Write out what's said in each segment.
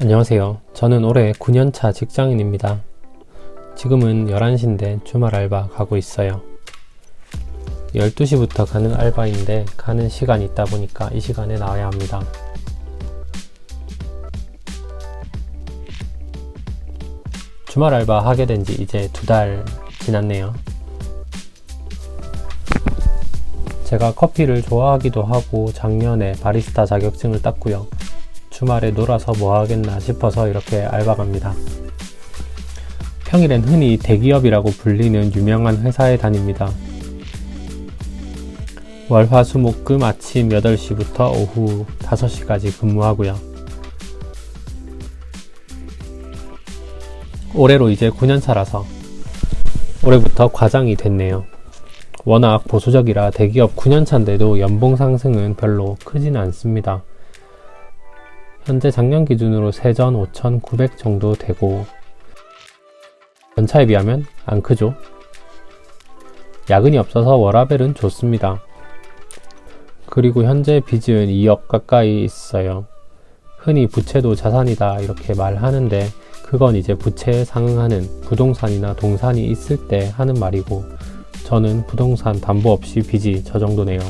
안녕하세요. 저는 올해 9년차 직장인입니다. 지금은 11시인데 주말 알바 가고 있어요. 12시부터 가는 알바인데 가는 시간이 있다 보니까 이 시간에 나와야 합니다. 주말 알바 하게 된 지 이제 두 달 지났네요. 제가 커피를 좋아하기도 하고 작년에 바리스타 자격증을 땄고요. 주말에 놀아서 뭐 하겠나 싶어서 이렇게 알바 갑니다. 평일엔 흔히 대기업이라고 불리는 유명한 회사에 다닙니다. 월화수목금 아침 8시부터 오후 5시까지 근무하고요. 올해로 이제 9년 차라서 올해부터 과장이 됐네요. 워낙 보수적이라 대기업 9년 차인데도 연봉 상승은 별로 크지는 않습니다. 현재 작년 기준으로 세전 5,900 정도 되고 연차에 비하면 안 크죠. 야근이 없어서 워라벨은 좋습니다. 그리고 현재 빚은 2억 가까이 있어요. 흔히 부채도 자산이다 이렇게 말하는데 그건 이제 부채에 상응하는 부동산이나 동산이 있을 때 하는 말이고 저는 부동산 담보 없이 빚이 저 정도네요.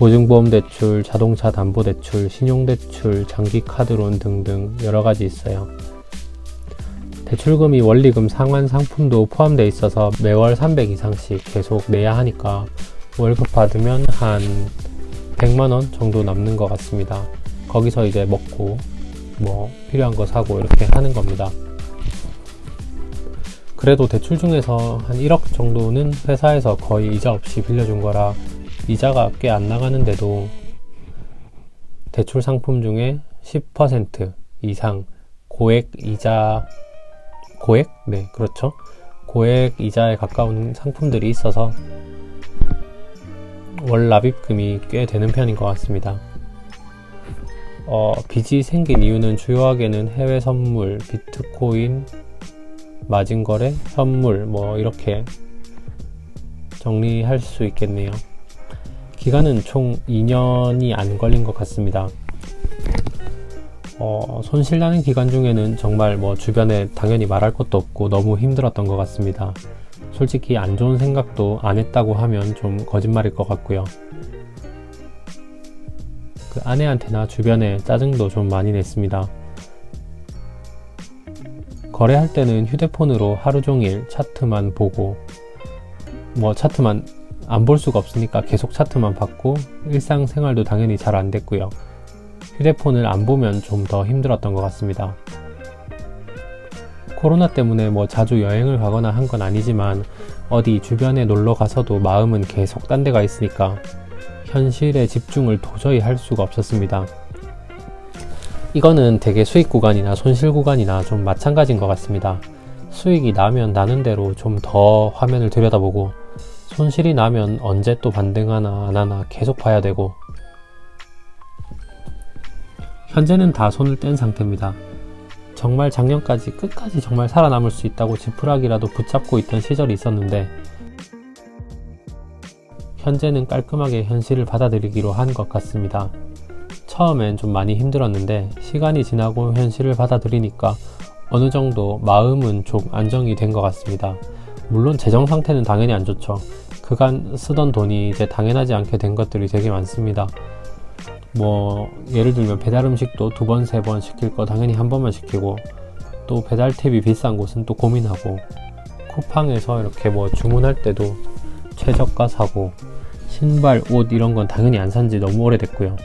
보증보험 대출, 자동차 담보 대출, 신용대출, 장기카드론 등등 여러 가지 있어요. 대출금이 원리금 상환 상품도 포함되어 있어서 매월 300 이상씩 계속 내야 하니까 월급 받으면 한 100만원 정도 남는 것 같습니다. 거기서 이제 먹고 뭐 필요한 거 사고 이렇게 하는 겁니다. 그래도 대출 중에서 한 1억 정도는 회사에서 거의 이자 없이 빌려준 거라 이자가 꽤 안 나가는데도 대출 상품 중에 10% 이상 고액 이자 고액? 네, 그렇죠. 고액 이자에 가까운 상품들이 있어서 월 납입금이 꽤 되는 편인 것 같습니다. 어, 빚이 생긴 이유는 주요하게는 해외 선물, 비트코인, 마진거래, 선물, 뭐 이렇게 정리할 수 있겠네요. 기간은 총 2년이 안 걸린 것 같습니다. 어, 손실나는 기간 중에는 정말 뭐 주변에 당연히 말할 것도 없고 너무 힘들었던 것 같습니다. 솔직히 안 좋은 생각도 안 했다고 하면 좀 거짓말일 것 같고요. 그 아내한테나 주변에 짜증도 좀 많이 냈습니다. 거래할 때는 휴대폰으로 하루 종일 차트만 보고 뭐 차트만 안 볼 수가 없으니까 계속 차트만 봤고 일상생활도 당연히 잘 안 됐고요. 휴대폰을 안 보면 좀 더 힘들었던 것 같습니다. 코로나 때문에 뭐 자주 여행을 가거나 한 건 아니지만 어디 주변에 놀러 가서도 마음은 계속 딴 데가 있으니까 현실에 집중을 도저히 할 수가 없었습니다. 이거는 되게 수익 구간이나 손실 구간이나 좀 마찬가지인 것 같습니다. 수익이 나면 나는 대로 좀 더 화면을 들여다보고 손실이 나면 언제 또 반등하나 안 하나 계속 봐야 되고 현재는 다 손을 뗀 상태입니다. 정말 작년까지 끝까지 정말 살아남을 수 있다고 지푸라기라도 붙잡고 있던 시절이 있었는데 현재는 깔끔하게 현실을 받아들이기로 한 것 같습니다. 처음엔 좀 많이 힘들었는데 시간이 지나고 현실을 받아들이니까 어느 정도 마음은 좀 안정이 된 것 같습니다. 물론 재정 상태는 당연히 안 좋죠. 그간 쓰던 돈이 이제 당연하지 않게 된 것들이 되게 많습니다. 뭐 예를 들면 배달 음식도 두 번, 세 번 시킬 거 당연히 한 번만 시키고 또 배달 탭이 비싼 곳은 또 고민하고 쿠팡에서 이렇게 뭐 주문할 때도 최저가 사고 신발, 옷 이런 건 당연히 안 산지 너무 오래됐고요.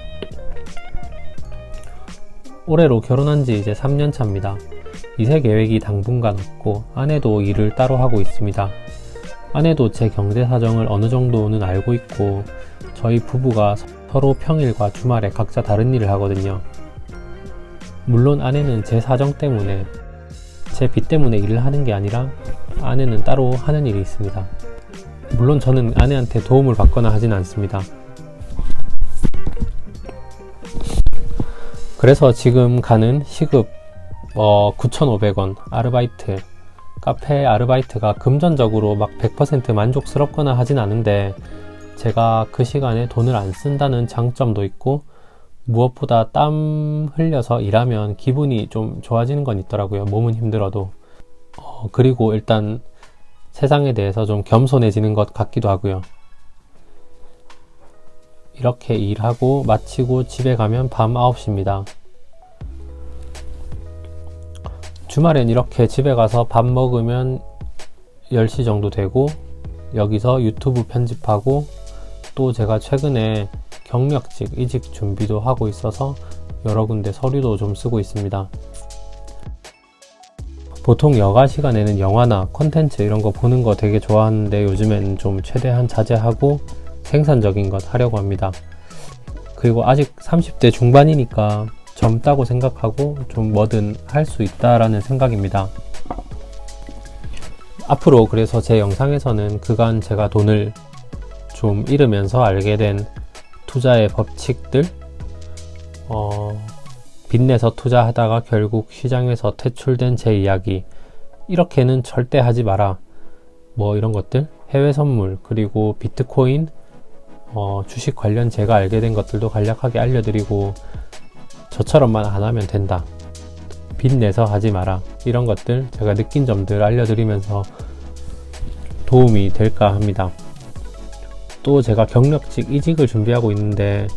올해로 결혼한 지 이제 3년 차입니다. 이세 계획이 당분간 없고 아내도 일을 따로 하고 있습니다. 아내도 제 경제 사정을 어느 정도는 알고 있고 저희 부부가 서로 평일과 주말에 각자 다른 일을 하거든요. 물론 아내는 제 사정 때문에 제 빚 때문에 일을 하는 게 아니라 아내는 따로 하는 일이 있습니다. 물론 저는 아내한테 도움을 받거나 하진 않습니다. 그래서 지금 가는 시급 어, 9,500원 아르바이트 카페 아르바이트가 금전적으로 막 100% 만족스럽거나 하진 않은데 제가 그 시간에 돈을 안 쓴다는 장점도 있고 무엇보다 땀 흘려서 일하면 기분이 좀 좋아지는 건 있더라고요. 몸은 힘들어도. 어, 그리고 일단 세상에 대해서 좀 겸손해지는 것 같기도 하고요. 이렇게 일하고 마치고 집에 가면 밤 9시입니다. 주말엔 이렇게 집에 가서 밥 먹으면 10시 정도 되고 여기서 유튜브 편집하고 또 제가 최근에 경력직 이직 준비도 하고 있어서 여러 군데 서류도 좀 쓰고 있습니다. 보통 여가 시간에는 영화나 콘텐츠 이런 거 보는 거 되게 좋아하는데 요즘에는 좀 최대한 자제하고 생산적인 것 하려고 합니다. 그리고 아직 30대 중반이니까 젊다고 생각하고 좀 뭐든 할 수 있다라는 생각입니다. 앞으로 그래서 제 영상에서는 그간 제가 돈을 좀 잃으면서 알게 된 투자의 법칙들, 어, 빚내서 투자하다가 결국 시장에서 퇴출된 제 이야기, 이렇게는 절대 하지 마라. 뭐 이런 것들, 해외 선물, 그리고 비트코인, 어, 주식 관련 제가 알게 된 것들도 간략하게 알려드리고, 저처럼만 안 하면 된다. 빚내서 하지 마라. 이런 것들 제가 느낀 점들 알려드리면서 도움이 될까 합니다. 또 제가 경력직 이직을 준비하고 있는데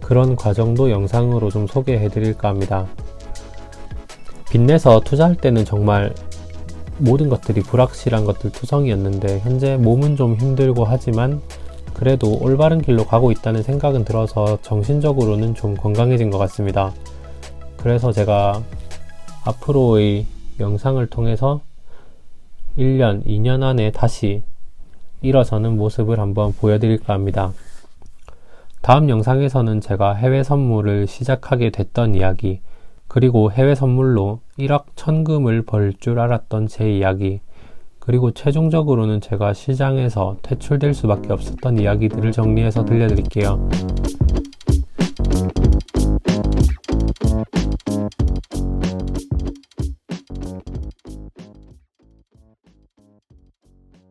그런 과정도 영상으로 좀 소개해 드릴까 합니다. 빚내서 투자할 때는 정말 모든 것들이 불확실한 것들 투성이었는데 현재 몸은 좀 힘들고 하지만 그래도 올바른 길로 가고 있다는 생각은 들어서 정신적으로는 좀 건강해진 것 같습니다. 그래서 제가 앞으로의 영상을 통해서 1년, 2년 안에 다시 일어서는 모습을 한번 보여드릴까 합니다. 다음 영상에서는 제가 해외 선물을 시작하게 됐던 이야기, 그리고 해외 선물로 1억 천금을 벌 줄 알았던 제 이야기, 그리고 최종적으로는 제가 시장에서 퇴출될 수밖에 없었던 이야기들을 정리해서 들려드릴게요.